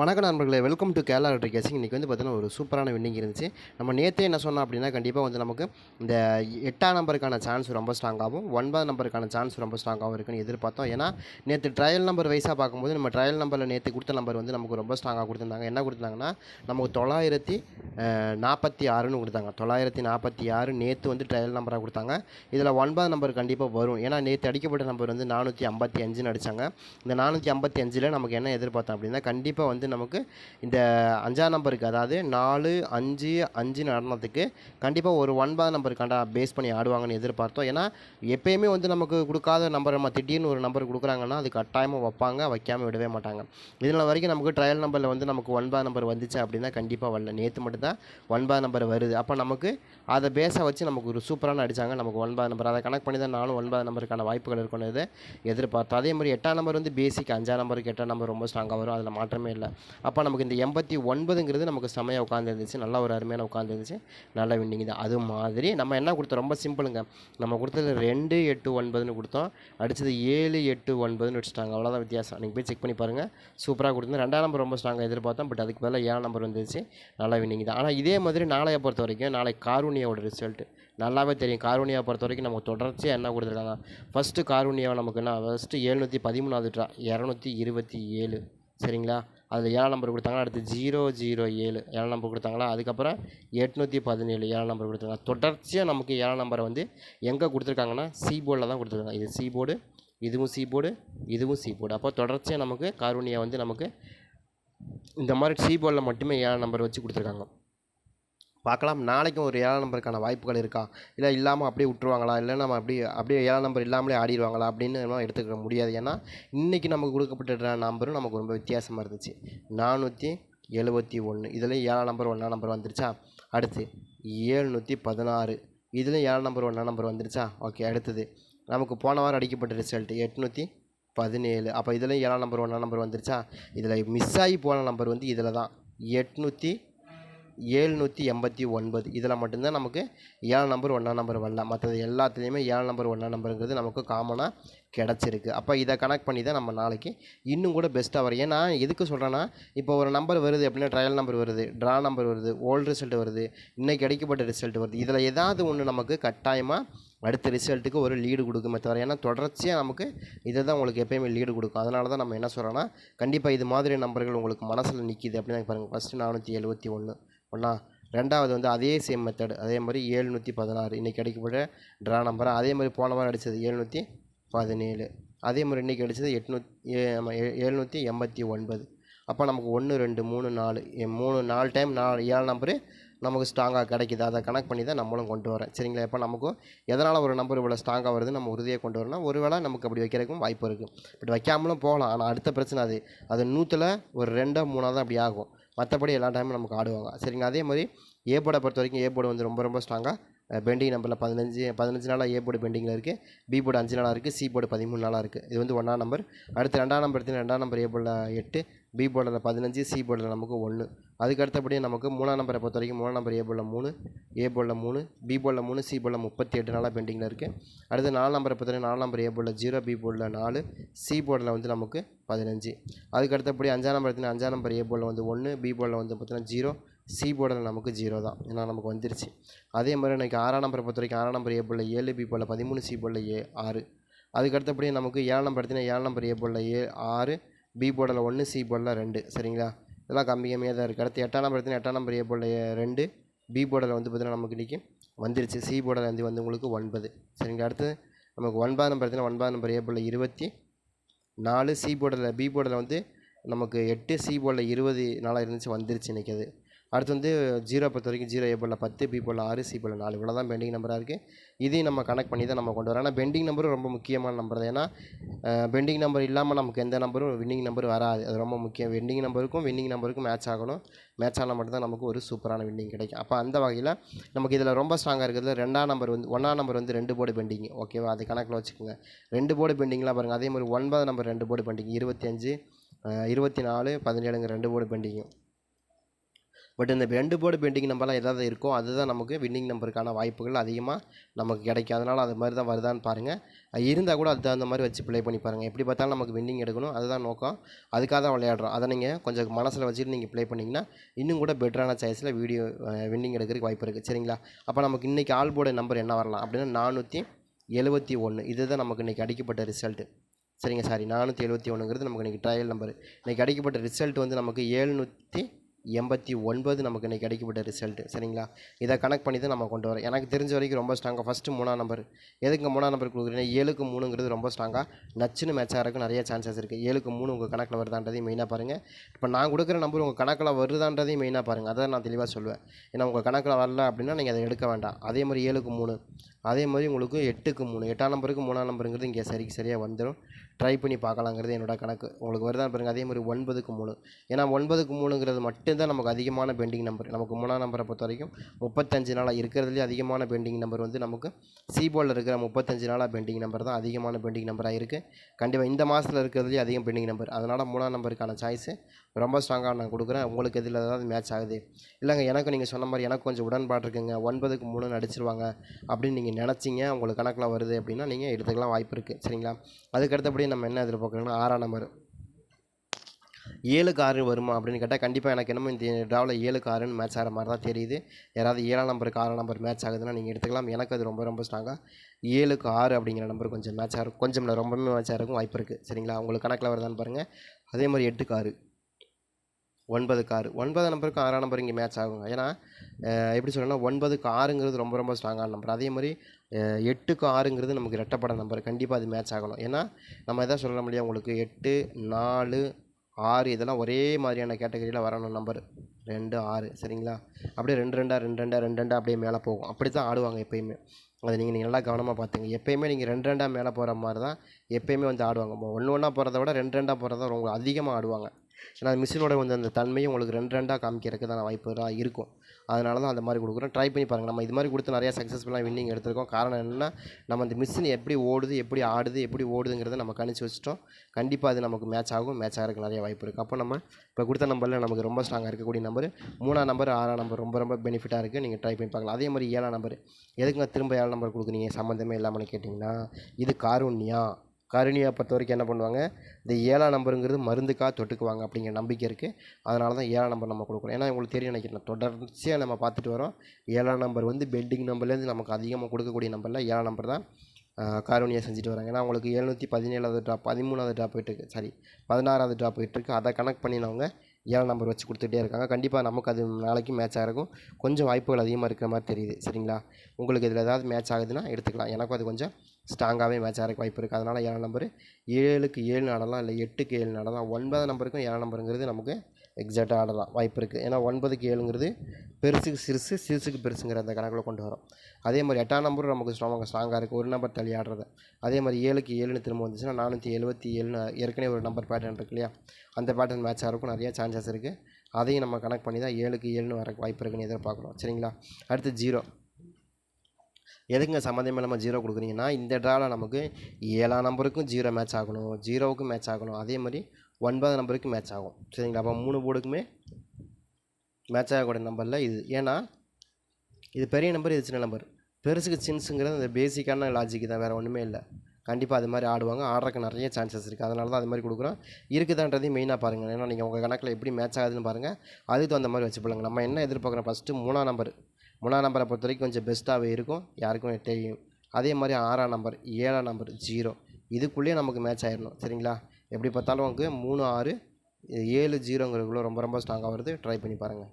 வணக்கம் நண்பர்களே welcome to Kerala electric casing இன்றைக்கி வந்து பார்த்தீங்கன்னா ஒரு சூப்பரான வின்னிங் இருந்துச்சு. நம்ம நேற்றே என்ன சொன்னோம் அப்படின்னா கண்டிப்பாக வந்து நமக்கு இந்த எட்டாம் நம்பருக்கான சான்ஸ் ரொம்ப ஸ்ட்ராங்காகவும் ஒன்பதாம் நம்பருக்கான சான்ஸ் ரொம்ப ஸ்ட்ராங்காகவும் இருக்குன்னு எதிர்பார்த்தோம். ஏன்னா நேற்று ட்ரையல் நம்பர் வைஸாக பார்க்கும்போது நம்ம ட்ரையல் நம்பரில் நேற்று கொடுத்த நம்பர் வந்து நமக்கு ரொம்ப ஸ்ட்ராங்காக கொடுத்துருந்தாங்க. என்ன கொடுத்தாங்கன்னா நமக்கு தொள்ளாயிரத்தி நாற்பத்தி ஆறுன்னு கொடுத்தாங்க. தொள்ளாயிரத்தி நாற்பத்தி ஆறு நேற்று வந்து ட்ரையல் நம்பராக கொடுத்தாங்க. இதில் ஒன்பதாம் நம்பர் கண்டிப்பாக வரும். ஏன்னா நேற்று அடிக்கப்பட்ட நம்பர் வந்து நானூற்றி ஐம்பத்தி அஞ்சுன்னு அடித்தாங்க இந்த நானூற்றி ஐம்பத்தி அஞ்சில் நமக்கு என்ன எதிர்பார்த்தோம் அப்படின்னா கண்டிப்பாக வந்து நமக்கு இந்த அஞ்சாம் நம்பருக்கு அதாவது நாலு அஞ்சு அஞ்சு நடனத்துக்கு கண்டிப்பாக ஒரு ஒன்பதாம் நம்பருக்காண்டா பேஸ் பண்ணி ஆடுவாங்கன்னு எதிர்பார்த்தோம். ஏன்னா எப்பயுமே வந்து நமக்கு கொடுக்காத நம்பர் நம்ம திடீர்னு ஒரு நம்பர் கொடுக்குறாங்கன்னா அது கட்டாயமாக வைப்பாங்க வைக்காமல் விடவே மாட்டாங்க. இதனால் வரைக்கும் நமக்கு ட்ரையல் நம்பரில் வந்து நமக்கு ஒன்பதாம் நம்பர் வந்துச்சு அப்படின்னா கண்டிப்பாக வரல. நேற்று மட்டும்தான் ஒன்பதாம் நம்பர் வருது. அப்போ நமக்கு அதை பேஸை வச்சு நமக்கு ஒரு சூப்பரான அடித்தாங்க நமக்கு ஒன்பதாம் நம்பர் அதை கனெக்ட் பண்ணி தான் நானும் ஒன்பதாம் நம்பருக்கான வாய்ப்புகள் இருக்குன்னு எதிர்பார்த்தோம். அதே மாதிரி எட்டாம் நம்பர் வந்து பேசிக் அஞ்சாம் நம்பருக்கு எட்டாம் நம்பர் ரொம்ப ஸ்ட்ராங்காக வரும். அதில் மாற்றமே இல்லை. அப்போ நமக்கு இந்த எண்பத்தி ஒன்பதுங்கிறது நமக்கு செமையாக உட்காந்துருந்துச்சு நல்ல ஒரு அருமையான உட்காந்துருந்துச்சு நல்ல வின்னிங் தான். அது மாதிரி நம்ம என்ன கொடுத்தோம்? ரொம்ப சிம்பிளுங்க நம்ம கொடுத்தது ரெண்டு எட்டு ஒன்பதுன்னு கொடுத்தோம். அடித்தது ஏழு எட்டு ஒன்பதுன்னு வச்சுட்டாங்க. அவ்வளோதான் வித்தியாசம். நீங்கள் போய் செக் பண்ணி பாருங்கள் சூப்பராக கொடுத்தது. ரெண்டாம் நம்பர் ரொம்ப ஸ்ட்ராங்காக எதிர்பார்த்தோம். பட் அதுக்கு மேலே ஏழாம் நம்பர் வந்துருச்சு. நல்ல வின்னிங் தான். ஆனால் இதே மாதிரி நாளையை பொறுத்த வரைக்கும் நாளை காரூனியோட ரிசல்ட் நல்லாவே தெரியும். காரூனியா பொறுத்த வரைக்கும் நமக்கு தொடர்ச்சியாக என்ன கொடுத்துருக்காங்க? ஃபஸ்ட்டு காரூனியாவை நமக்கு என்ன? ஃபஸ்ட்டு எழுநூற்றி பதிமூணாவது ட்ரா இரநூத்தி இருபத்தி ஏழு. சரிங்களா? அதில் ஏழாம் நம்பர் கொடுத்தாங்கன்னா அடுத்து ஜீரோ ஜீரோ ஏழு. ஏழாம் நம்பர் கொடுத்தாங்களா அதுக்கப்புறம் எட்நூற்றி பதினேழு ஏழாம் நம்பர் கொடுத்தாங்க தொடர்ச்சியாக நமக்கு ஏழாம் நம்பரை வந்து எங்கே கொடுத்துருக்காங்கன்னா சி போர்டில் தான் கொடுத்துருக்காங்க. இது சி போர்டு இதுவும் சி போர்டு இதுவும் சி போர்டு அப்போ தொடர்ச்சியாக நமக்கு காரூனியா வந்து நமக்கு இந்த மாதிரி சி போர்டில் மட்டுமே ஏழாம் நம்பர் வச்சு கொடுத்துருக்காங்க. பார்க்கலாம். நாளைக்கும் ஒரு ஏழாம் நம்பருக்கான வாய்ப்புகள் இருக்கா? இல்லை இல்லாமல் அப்படியே விட்ருவாங்களா இல்லை நம்ம அப்படியே அப்படியே ஏழாம் நம்பர் இல்லாமலே ஆடிடுவாங்களா அப்படின்னு நம்ம எடுத்துக்க முடியாது. ஏன்னா இன்றைக்கி நமக்கு கொடுக்கப்பட்ட நம்பரும் நமக்கு ரொம்ப வித்தியாசமாக இருந்துச்சு. நானூற்றி எழுபத்தி ஒன்று இதுலேயும் ஏழாம் நம்பர் ஒன்றாம் நம்பர் வந்துருச்சா? அடுத்து ஏழ்நூற்றி பதினாறு. இதுலேயும் ஏழாம் நம்பர் ஒன்றாம் நம்பர் வந்துருச்சா? ஓகே அடுத்தது. நமக்கு போன வாரம் அடிக்கப்பட்ட ரிசல்ட் எட்நூற்றி பதினேழு. அப்போ இதுலேயும் ஏழாம் நம்பர் ஒன்றாம் நம்பர் வந்துருச்சா? இதில் மிஸ் ஆகி போன நம்பர் வந்து இதில் தான் எட்நூற்றி ஏழ்நூற்றி எண்பத்தி ஒன்பது. இதில் மட்டும்தான் நமக்கு ஏழு நம்பர் ஒன்றாம் நம்பர் வரல மற்றது எல்லாத்துலேயுமே ஏழு நம்பர் ஒன்றாம் நம்பருங்கிறது நமக்கு காமனாக கிடச்சிருக்கு. அப்போ இதை கனெக்ட் பண்ணி தான் நம்ம நாளைக்கு இன்னும் கூட பெஸ்ட்டாக வரும். ஏன்னா எதுக்கு சொல்கிறேன்னா இப்போ ஒரு நம்பர் வருது அப்படின்னா ட்ரையல் நம்பர் வருது ட்ரா நம்பர் வருது ஓல்டு ரிசல்ட் வருது இன்றைக்கி கிடைக்கப்பட்ட ரிசல்ட் வருது. இதில் ஏதாவது ஒன்று நமக்கு கட்டாயமாக அடுத்த ரிசல்ட்டுக்கு ஒரு லீடு கொடுக்குமே தவிர ஏன்னா தொடர்ச்சியாக நமக்கு இதை தான் உங்களுக்கு எப்போயுமே லீடு கொடுக்கும். அதனால தான் நம்ம என்ன சொல்கிறோன்னா கண்டிப்பாக இது மாதிரி நம்பர்கள் உங்களுக்கு மனசில் நிற்கிது அப்படின்னு பாருங்கள் ஃபஸ்ட்டு நானூற்றி எழுபத்தி ஒன்று ஒன்றா ரெண்டாவது வந்து அதே சேம் மெத்தட் அதே மாதிரி ஏழ்நூற்றி பதினாறு. இன்றைக்கி கிடைக்கப்பட்ட ட்ரா நம்பர் அதே மாதிரி போன வாரம் அடித்தது ஏழ்நூற்றி பதினேழு. அதே மாதிரி இன்றைக்கி அடித்தது எட்நூத் ஏழ்நூற்றி எண்பத்தி ஒன்பது. அப்போ நமக்கு ஒன்று ரெண்டு மூணு நாலு மூணு நாலு டைம் நாலு ஏழு நம்பரு நமக்கு ஸ்ட்ராங்காக கிடைக்கிது. அதை கனெக்ட் பண்ணி தான் நம்மளும் கொண்டு வரேன். சரிங்களா? இப்போ நமக்கும் எதனால் ஒரு நம்பர் இவ்வளோ ஸ்ட்ராங்காக வருது நம்ம உறுதியாக கொண்டு வரணும் ஒரு வேளை நமக்கு அப்படி வைக்கிறதுக்கும் வாய்ப்பு இருக்குது பட் வைக்காமலும் போகலாம். ஆனால் அடுத்த பிரச்சனை அது. அது நூற்றில் ஒரு ரெண்டோ மூணாக தான் அப்படி ஆகும். மற்றபடி எல்லா டைமும் நமக்கு ஆடுவாங்க. சரிங்க அதே மாதிரி ஏ போர்டை பொறுத்த வரைக்கும் ஏ போர்டு வந்து ரொம்ப ரொம்ப ஸ்ட்ராங்காக பெண்டிங் நம்பரில் பதினஞ்சு பதினஞ்சு நாளாக ஏ போர்டு பெண்டிங்கில் இருக்குது பி போர்டு அஞ்சு நாளாக இருக்குது சி போர்டு பதிமூணு நாளாக இருக்குது இது வந்து ஒன்றாம் நம்பர் அடுத்து ரெண்டாம் நம்பர் எடுத்து ரெண்டாம் நம்பர் ஏ போர்டில் எட்டு பி போர்டில் பதினஞ்சு சி போர்டில் நமக்கு ஒன்று அதுக்கு அடுத்தபடியே நமக்கு மூணாம் நம்பரை பொறுத்த வரைக்கும் மூணாம் நம்பர் ஏ போர்டில் மூணு ஏ போர்டில் மூணு பி போர்டில் மூணு சி போர்டில் முப்பத்தி எட்டு நாளாக பெண்டிங்கில் இருக்குது அடுத்து நாலு நம்பரை பொறுத்த வரைக்கும் நாலு நம்பர் ஏ போர்டில் ஜீரோ பி போர்டில் நாலு சி போர்டில் வந்து நமக்கு பதினஞ்சு. அதுக்கு அடுத்தபடி அஞ்சாம் நம்பர் அஞ்சாம் நம்பர் ஏ போர்டில் வந்து ஒன்று பி போர்டில் வந்து பார்த்தீங்கன்னா ஜீரோ சி போர்டில் நமக்கு ஜீரோ தான். ஏன்னா நமக்கு வந்துருச்சு. அதே மாதிரி எனக்கு ஆறாம் நம்பரை பொறுத்த வரைக்கும் ஆறாம் நம்பர் ஏ போர்டில் ஏழு பி போர்டில் பதிமூணு சி போர்டில் ஏ ஆறு. அதுக்கு அடுத்தபடி நமக்கு ஏழாம் நம்பர் எடுத்தீங்கன்னா ஏழாம் நம்பர் ஏ போர்டில் ஏ ஆறு பி போர்டில் ஒன்று சி போர்டில் ரெண்டு. சரிங்களா? இதெல்லாம் கம்மி கம்மியாக தான் இருக்குது அடுத்து எட்டாம் நம்பர் எடுத்தீங்கன்னா எட்டாம் நம்பர் ஏ போர்டில் ரெண்டு. பி போர்டில் வந்து பார்த்தீங்கன்னா நமக்கு இன்றைக்கி வந்துருச்சு. சி போர்டில் வந்து வந்து உங்களுக்கு ஒன்பது. சரிங்களா? அடுத்து நமக்கு ஒன்பதாம் நம்பர் எடுத்தீங்கன்னா ஒன்பதாம் நம்பர் ஏ போர்டில் இருபத்தி நாலு. சி போர்டில் பி போர்டில் வந்து நமக்கு எட்டு. சி போர்டில் இருபது நாளாக இருந்துச்சு வந்துருச்சு இன்றைக்கி அது. அடுத்து வந்து ஜீரோ பொறுத்த வரைக்கும் ஜீரோ ஏ பத்து பி ஆறு சி நாலு இவ்வளோ தான் பெண்டிங் நம்பராக இருக்குது இதையும் நம்ம கனெக்ட் பண்ணி தான் நம்ம கொண்டு வரோம் ஆனால் பெண்டிங் நம்பரும் ரொம்ப முக்கியமான நம்பர் தான். ஏன்னா பெண்டிங் நம்பர் இல்லாமல் நமக்கு எந்த நம்பரும் வின்னிங் நம்பர் வராது. அது ரொம்ப முக்கியம். வின்னிங் நம்பருக்கும் வின்னிங் நம்பருக்கும் மேட்ச் ஆகணும். மேட்ச் ஆனால் மட்டும்தான் நமக்கு ஒரு சூப்பரான வின்னிங் கிடைக்கும். அப்போ அந்த வகையில் நமக்கு இதில் ரொம்ப ஸ்ட்ராங்காக இருக்கிறது ரெண்டாம் நம்பர் வந்து ஒன்றாம் நம்பர் வந்து ரெண்டு போர்டு பெண்டிங் ஓகேவா அது கணக்கில் வச்சுக்கோங்க. ரெண்டு போர்டு பெண்டிங்லாம் பாருங்கள் அதே மாதிரி ஒன்பது நம்பர் ரெண்டு போர்டு பெண்டிங் இருபத்தஞ்சு இருபத்தி நாலு பதினேழுங்க ரெண்டு போர்டு பெண்டிங்கும் பட் இந்த ரெண்டு போர்டு பெண்டிங் நம்பர்லாம் ஏதாவது இருக்கோ அதுதான் நமக்கு வின்னிங் நம்பருக்கான வாய்ப்புகள் அதிகமாக நமக்கு கிடைக்கும். அதனால் அது மாதிரி தான் வருதான்னு பாருங்கள் இருந்தால் கூட அது தகுந்த மாதிரி வச்சு ப்ளே பண்ணி பாருங்கள் எப்படி பார்த்தாலும் நமக்கு வின்னிங் எடுக்கணும். அதுதான் நோக்கம். அதுக்காக தான் விளையாடுறோம். அதை நீங்கள் கொஞ்சம் மனசில் வச்சுட்டு நீங்கள் ப்ளே பண்ணிங்கன்னா இன்னும் கூட பெட்டரான சாய்ஸில் வீடியோ வின்னிங் எடுக்கிறதுக்கு வாய்ப்பு இருக்குது சரிங்களா? அப்போ நமக்கு இன்றைக்கி ஆல் போர்டு நம்பர் என்ன வரலாம்? அப்படின்னா நானூற்றி எழுபத்தி ஒன்று இதுதான் நமக்கு இன்றைக்கி அடிக்கப்பட்ட ரிசல்ட்டு சரிங்க சாரி நானூற்றி எழுபத்தி ஒன்றுங்கிறது நமக்கு இன்றைக்கி ட்ரையல் நம்பர் இன்றைக்கி அடிக்கப்பட்ட ரிசல்ட் வந்து நமக்கு ஏழ்நூற்றி எண்பத்தி ஒன்பது நமக்கு இன்றைக்கி கிடைக்கப்பட்ட ரிசல்ட்டு சரிங்களா? இதை கனெக்ட் பண்ணி தான் நம்ம கொண்டு வரோம். எனக்கு தெரிஞ்ச வரைக்கும் ரொம்ப ஸ்ட்ராங்காக ஃபஸ்ட்டு மூணாம் நம்பர் எதுக்கு மூணாம் நம்பர் கொடுக்குறீங்க ஏழுக்கு மூணுங்கிறது ரொம்ப ஸ்ட்ராங்காக நச்சுன்னு மேட்ச் இருக்கும் நிறைய சான்சஸ் இருக்குது ஏழுக்கு மூணு உங்கள் கணக்கில் வருதான்றதையும் மெயினாக பாருங்கள் இப்போ நான் கொடுக்குற நம்பர் உங்கள் கணக்கில் வருதான்றதையும் மெயினாக பாருங்கள் அதை நான் தெளிவாக சொல்லுவேன். ஏன்னா உங்கள் கணக்கில் வரல அப்படின்னா நீங்கள் அதை எடுக்க வேண்டாம். அதே மாதிரி ஏழுக்கு மூணு. அதே மாதிரி உங்களுக்கு எட்டுக்கு மூணு. எட்டாம் நம்பருக்கு மூணாம் நம்பருங்கிறது இங்கே சரிக்கு சரியாக வந்துடும் ட்ரை பண்ணி பார்க்கலாங்கிறது என்னோட கணக்கு. உங்களுக்கு வருதான் பாருங்கள் அதே மாதிரி ஒன்பதுக்கு மூணு. ஏன்னா ஒன்பதுக்கு மூணுங்கிறது மட்டும் தான் நமக்கு அதிகமான பெண்டிங் நம்பர். நமக்கு மூணாம் நம்பரை பொறுத்த வரைக்கும் முப்பத்தஞ்சு நாளாக இருக்கிறதுலே அதிகமான பெண்டிங் நம்பர் வந்து நமக்கு சிபோலில் இருக்கிற முப்பத்தஞ்சு நாளாக பெண்டிங் நம்பர் தான் அதிகமான பெண்டிங் நம்பராக இருக்குது கண்டிப்பாக இந்த மாதத்தில் இருக்கிறதுலேயே அதிகம் பெண்டிங் நம்பர். அதனால் மூணாம் நம்பருக்கான சாய்ஸு ரொம்ப ஸ்ட்ராங்காக நான் கொடுக்குறேன். உங்களுக்கு இதில் ஏதாவது மேட்ச் ஆகுது? இல்லைங்க எனக்கு நீங்கள் சொன்ன மாதிரி எனக்கு கொஞ்சம் உடன்பாடு இருக்குங்க. ஒன்பதுக்கு மூணு அடிச்சிருவாங்க அப்படின்னு நீங்கள் நினச்சிங்க உங்களுக்கு கணக்கில் வருது அப்படின்னா நீங்கள் எடுத்துக்கலாம் வாய்ப்பு இருக்குது சரிங்களா? அதுக்கு அடுத்தபடி நம்ம என்ன எதிர்பார்க்குறோம்னா ஆறாம் நம்பர் ஏழு காரு வருமா அப்படின்னு கேட்டால் கண்டிப்பாக எனக்கு என்னமோ இந்த டிராவில் ஏழு காருன்னு மேட்ச் ஆகிற மாதிரி தான் தெரியுது. யாராவது ஏழாம் நம்பருக்கு ஆறாம் நம்பர் மேட்ச் ஆகுதுன்னா நீங்கள் எடுத்துக்கலாம். எனக்கு அது ரொம்ப ரொம்ப ஸ்ட்ராங்காக ஏழுக்கு ஆறு அப்படிங்கிற நம்பர் கொஞ்சம் மேட்ச் ஆகும். கொஞ்சம் இல்லை ரொம்பவே மேட்ச் ஆகிறதுக்கும் வாய்ப்பு இருக்குது சரிங்களா? உங்களுக்கு கணக்கில் வருதான்னு பாருங்கள் அதே மாதிரி எட்டுக்கு ஆறு ஒன்பதுக்கு ஆறு ஒன்பது நம்பருக்கு ஆறாம் நம்பர் இங்கே மேட்ச் ஆகுங்க. ஏன்னா எப்படி சொல்லணும்னா ஒன்பதுக்கு ஆறுங்கிறது ரொம்ப ரொம்ப ஸ்ட்ராங்கான நம்பர் அதே மாதிரி எட்டுக்கு ஆறுங்கிறது நமக்கு ரெட்டப்பட நம்பர் கண்டிப்பாக அது மேட்ச் ஆகணும். ஏன்னா நம்ம எதாவது சொல்ல முடியாது உங்களுக்கு எட்டு நாலு ஆறு இதெல்லாம் ஒரே மாதிரியான கேட்டகரியில் வரணும் நம்பர் ரெண்டு ஆறு. சரிங்களா? அப்படியே ரெண்டு ரெண்டாக ரெண்டு ரெண்டாக ரெண்டு ரெண்டாக அப்படியே மேலே போகும். அப்படி தான் ஆடுவாங்க எப்பயுமே. அதை நீங்கள் நீங்கள் நல்லா கவனமாக பார்த்துங்க எப்பயுமே நீங்கள் ரெண்டு ரெண்டாக மேலே போகிற மாதிரி தான் எப்பயுமே வந்து ஆடுவாங்க. ஒன்று ஒன்றா போகிறத விட ரெண்டு ரெண்டாக போகிறத ரொம்ப அதிகமாக ஆடுவாங்க. ஏன்னா மிஷினோட வந்து அந்த தன்மையும் உங்களுக்கு ரெண்டு ரெண்டாக காமிக்கிறதுக்கான தான் வாய்ப்புலாம் இருக்கும். அதனால தான் அந்த மாதிரி கொடுக்குறோம் ட்ரை பண்ணி பாருங்கள் நம்ம இது மாதிரி கொடுத்து நிறையா சக்ஸஸ்ஃபுல்லாக வின்னிங் எடுத்திருக்கோம். காரணம் என்னென்னா நம்ம அந்த மிஷின் எப்படி ஓடுது எப்படி ஆடுது எப்படி ஓடுதுங்கிறத நம்ம கணிச்சு வச்சிட்டோம். கண்டிப்பாக அது நமக்கு மேட்ச் ஆகும் மேட்ச் ஆகிறதுக்கு நிறைய வாய்ப்பு இருக்குது அப்போ நம்ம இப்போ கொடுத்த நம்பரில் நமக்கு ரொம்ப ஸ்ட்ராங்காக இருக்கக்கூடிய நம்பர் மூணாம் நம்பர் ஆறாம் நம்பர் ரொம்ப ரொம்ப பெனிஃபிட்டாக இருக்குது நீங்கள் ட்ரை பண்ணி பார்க்கலாம் அதே மாதிரி ஏழாம் நம்பர் எதுக்குங்க திரும்ப ஏழாம் நம்பர் கொடுக்குறீங்க? சம்மந்தமே இல்லாமல் கேட்டிங்கன்னா இது காரூண்யா. கருணியை பொறுத்த வரைக்கும் என்ன பண்ணுவாங்க இந்த ஏழாம் நம்பருங்கிறது மருந்துக்காக தொட்டுக்குவாங்க அப்படிங்கிற நம்பிக்கை இருக்குது அதனால தான் ஏழாம் நம்பர் நம்ம கொடுக்குறோம் ஏன்னா உங்களுக்கு தெரியும் நினைக்கிறேன் தொடர்ச்சியாக நம்ம பார்த்துட்டு வரோம். ஏழாம் நம்பர் வந்து பெண்டிங் நம்பர்லேருந்து நமக்கு அதிகமாக கொடுக்கக்கூடிய நம்பரில் ஏழாம் நம்பர் தான் காரணியாக செஞ்சுட்டு வராங்க. ஏன்னா உங்களுக்கு எழுநூற்றி பதினேழாவது ட்ராப் பதிமூணாவது ட்ராப் போயிட்டுருக்கு சாரி பதினாறாவது ட்ராப் போயிட்டுருக்கு அதை கனெக்ட் பண்ணினவங்க ஏழாம் நம்பர் வச்சு கொடுத்துட்டே இருக்காங்க. கண்டிப்பாக நமக்கு அது நாளைக்கு மேட்ச் ஆகிருக்கும் கொஞ்சம் வாய்ப்புகள் அதிகமாக இருக்கிற மாதிரி தெரியுது. சரிங்களா? உங்களுக்கு இதில் ஏதாவது மேட்ச் ஆகுதுன்னா எடுத்துக்கலாம். எனக்கும் அது கொஞ்சம் ஸ்ட்ராங்காகவே மேட்ச் ஆகிறக்கு வாய்ப்பு இருக்குது அதனால் ஏழாம் நம்பரு ஏழுக்கு ஏழு ஆடலாம் இல்லை எட்டுக்கு ஏழு ஆடலாம். ஒன்பதாம் நம்பருக்கும் ஏழாம் நம்பருங்கிறது நமக்கு எக்ஸாக்டாக ஆடலாம் வாய்ப்பு இருக்குது ஏன்னா ஒன்பதுக்கு ஏழுங்கிறது பெருசுக்கு சிறுசு சிறுசுக்கு பெருசுங்கிற அந்த கணக்கில் கொண்டு வரும். அதே மாதிரி எட்டாம் நம்பரும் நமக்கு ஸ்ட்ராங்காக ஸ்ட்ராங்காக இருக்குது ஒரு நம்பர் தள்ளி ஆடுறது. அதே மாதிரி ஏழுக்கு ஏழுன்னு திரும்ப வந்துச்சுன்னா நானூற்றி எழுபத்தி ஏழுன்னு ஏற்கனவே ஒரு நம்பர் பேட்டர்ன் இருக்கு இல்லையா? அந்த பேட்டர்ன் மேட்ச் ஆகிறக்கும் நிறைய சான்சஸ் இருக்குது அதையும் நம்ம கனெக்ட் பண்ணி தான் ஏழுக்கு ஏழுன்னு வர வாய்ப்பு இருக்குன்னு எதிர்பார்க்குறோம். சரிங்களா? அடுத்து ஜீரோ எதுக்குங்க சம்மந்தமே இல்லாமல் ஜீரோ கொடுக்குறீங்கன்னா இந்த ட்ராவில் நமக்கு ஏழாம் நம்பருக்கும் ஜீரோ மேட்ச் ஆகணும் ஜீரோவுக்கும் மேட்ச் ஆகணும். அதே மாதிரி ஒன்பதாம் நம்பருக்கு மேட்ச் ஆகும். சரிங்களா? அப்போ மூணு போர்டுக்குமே மேட்ச் ஆகக்கூடிய நம்பரில் இது. ஏன்னா இது பெரிய நம்பர் இது சின்ன நம்பர் பெருசுக்கு சின்ஸுங்கிறது அந்த பேசிக்கான லாஜிக் தான். வேறு ஒன்றுமே இல்லை. கண்டிப்பாக அது மாதிரி ஆடுவாங்க. ஆடுறதுக்கு நிறைய சான்சஸ் இருக்குது அதனால தான் அது மாதிரி கொடுக்குறோம். இருக்குதான்றதையும் மெயினாக பாருங்கள் ஏன்னா நீங்கள் உங்கள் கணக்கில் எப்படி மேட்ச் ஆகுதுன்னு பாருங்கள் அதுக்கு தகுந்த மாதிரி வச்சு நம்ம என்ன எதிர்பார்க்குறோம்? ஃபஸ்ட்டு மூணாம் நம்பர் மூணாம் நம்பரை பொறுத்த வரைக்கும் கொஞ்சம் பெஸ்ட்டாகவே இருக்கும். யாருக்கும் தெரியும். அதே மாதிரி ஆறாம் நம்பர் ஏழாம் நம்பர் ஜீரோ. இதுக்குள்ளேயே நமக்கு மேட்ச் ஆயிடணும் சரிங்களா? எப்படி பார்த்தாலும் உங்களுக்கு மூணு ஆறு ஏழு ஜீரோங்கிறதுக்குள்ளே ரொம்ப ரொம்ப ஸ்ட்ராங்காக வருது. ட்ரை பண்ணி பாருங்கள்